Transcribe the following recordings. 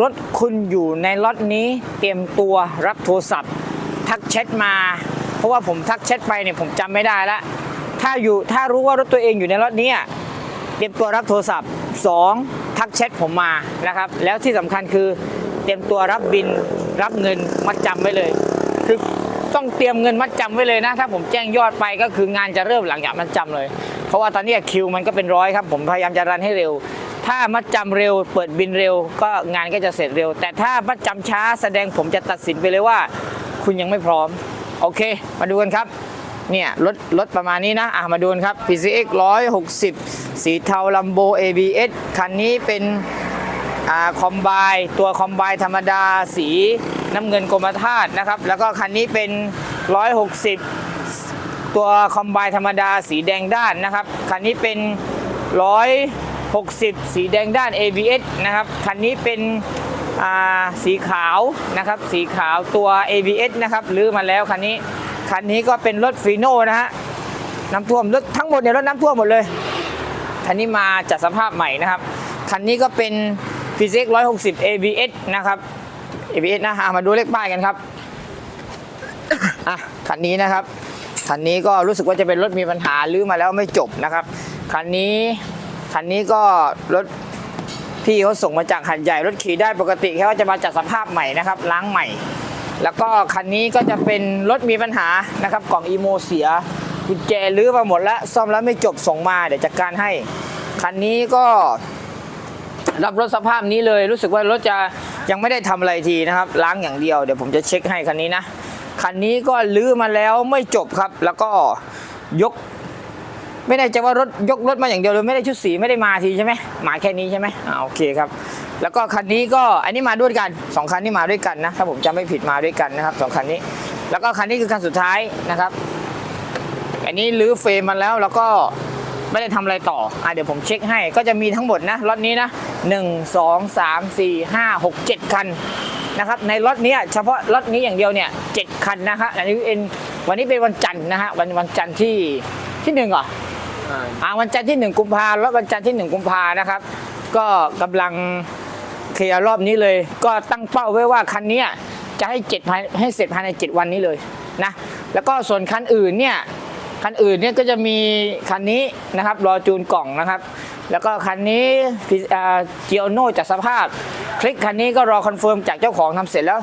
รถคุณอยู่ในล็อตนี้เตรียมตัวรับโทรศัพท์ ทักแชทมา เพราะว่าผมทักแชทไปเนี่ยผมจำไม่ได้ละถ้าอยู่ถ้ารู้ว่ารถตัวเองอยู่ในล็อตนี้เตรียมตัวรับโทรศัพท์ 2. ทักแชทผมมานะครับ แล้วที่สำคัญคือเตรียมตัวรับบินรับเงินมัดจำไว้เลย คือต้องเตรียมเงินมัดจำไว้เลยนะ ถ้าผมแจ้งยอดไปก็คืองานจะเริ่มหลังจากมัดจำเลย เพราะว่าตอนนี้คิวมันก็เป็นร้อยครับ ผมพยายามจะรันให้เร็ว ถ้ามัดจำเร็ว เปิดบินเร็ว ก็งานก็จะเสร็จเร็ว แต่ถ้ามัดจำช้าแสดงผมจะตัดสินไปเลยว่า คุณยังไม่พร้อม โอเค มาดูกันครับ เนี่ยรถรถประมาณนี้นะ อะมาดูกันครับ PCX 160 สีเทาลัมโบ ABS คันนี้เป็นอ่าคอมไบตัวคอมไบธรรมดาสีน้ำเงินกรมธาตุนะครับ แล้วก็คันนี้เป็น 160 ตัวคอมไบธรรมดาสีแดงด้านนะครับ คันนี้เป็น 1 60 สีแดงด้าน ABS นะครับ คันนี้เป็นสีขาวนะครับ สีขาวตัว ABS นะครับลื้อมาแล้วคันนี้ คันนี้ก็เป็นรถฟีโน่นะฮะ น้ำท่วมรถทั้งหมดเนี่ยรถน้ำท่วมหมดเลย คันนี้มาจัดสภาพใหม่นะครับ คันนี้ก็เป็น p ี x 160 ABS นะครับ ABS นะอะมาดูเลขป้ายกันครับ อะ คันนี้นะครับ คันนี้ก็รู้สึกว่าจะเป็นรถมีปัญหาลื้อมาแล้วไม่จบนะครับ คันนี้ คันนี้ก็รถพี่เขาส่งมาจากหัดใหญ่รถขี่ได้ปกติแค่ว่าจะมาจัดสภาพใหม่นะครับ ล้างใหม่ แล้วก็คันนี้ก็จะเป็นรถมีปัญหานะครับกล่องอีโมเสียกุญแจลื้อมาหมดแล้วซ่อมแล้วไม่จบส่งมาเดี๋ยวจัดการให้ คันนี้ก็รับรถสภาพนี้เลยรู้สึกว่ารถจะยังไม่ได้ทำอะไรทีนะครับ ล้างอย่างเดียวเดี๋ยวผมจะเช็คให้คันนี้นะคันนี้ก็ลื้อมาแล้วไม่จบครับ แล้วก็ยก ไม่ได้จะว่ารถยกรถมาอย่างเดียวเลยไม่ได้ชุดสีไม่ได้มาทีใช่ไหมมาแค่นี้ใช่ไหมอ่าโอเคครับ แล้วก็คันนี้ก็อันนี้มาด้วยกันสองคันนี้มาด้วยกันนะถ้าผมจำไม่ผิดมาด้วยกันนะครับสองคันนี้ แล้วก็คันนี้คือคันสุดท้ายนะครับ อันนี้รื้อเฟรมมันแล้วแล้วก็ไม่ได้ทำอะไรต่ออะเดี๋ยวผมเช็คให้ก็จะมีทั้งหมดนะล็อตนี้นะ1 2 3 4 5 6 7 คันนะครับในล็อตเนี้เฉพาะล็อตนี้อย่างเดียวเนี่ย7คันนะครับอันนี้เป็นวันนี้เป็นวันจันทร์นะฮะวันวันจันทร์ที่ที่หนึ่งเหรอ อ่าวันจันทร์ที่ 1 กุมภาแล้ววันจันทร์ที่ 1 กุมภานะครับ ก็กำลังเคลียร์รอบนี้เลย ก็ตั้งเป้าไว้ว่าคันนี้จะให้เจ็ดภายให้เสร็จภายใน 7 วันนี้เลยนะแล้วก็ส่วนคันอื่นเนี่ยคันอื่นเนี่ยก็จะมีคันนี้นะครับรอจูนกล่องนะครับ แล้วก็คันนี้เจียโน่จากสภาพ คลิกคันนี้ก็รอคอนเฟิร์มจากเจ้าของทำเสร็จแล้ว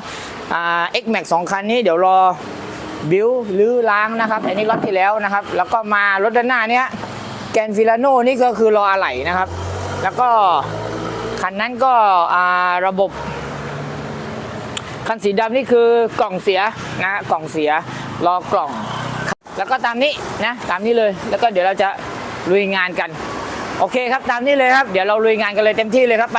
เอ็กแม็กสองคันนี้เดี๋ยวรอบิวลื้อล้างนะครับอันนี้รถที่แล้วนะครับ แล้วก็มารถด้านหน้าเนี้ย แกนฟิลาโนนี่ก็คือรออะไหล่นะครับ แล้วก็คันนั้นก็ระบบ คันสีดำนี่คือกล่องเสียนะฮะกล่องเสียรอกล่อง แล้วก็ตามนี้นะตามนี้เลยแล้วก็เดี๋ยวเราจะลุยงานกัน โอเคครับตามนี้เลยครับ เดี๋ยวเราลุยงานกันเลยเต็มที่เลยครับไป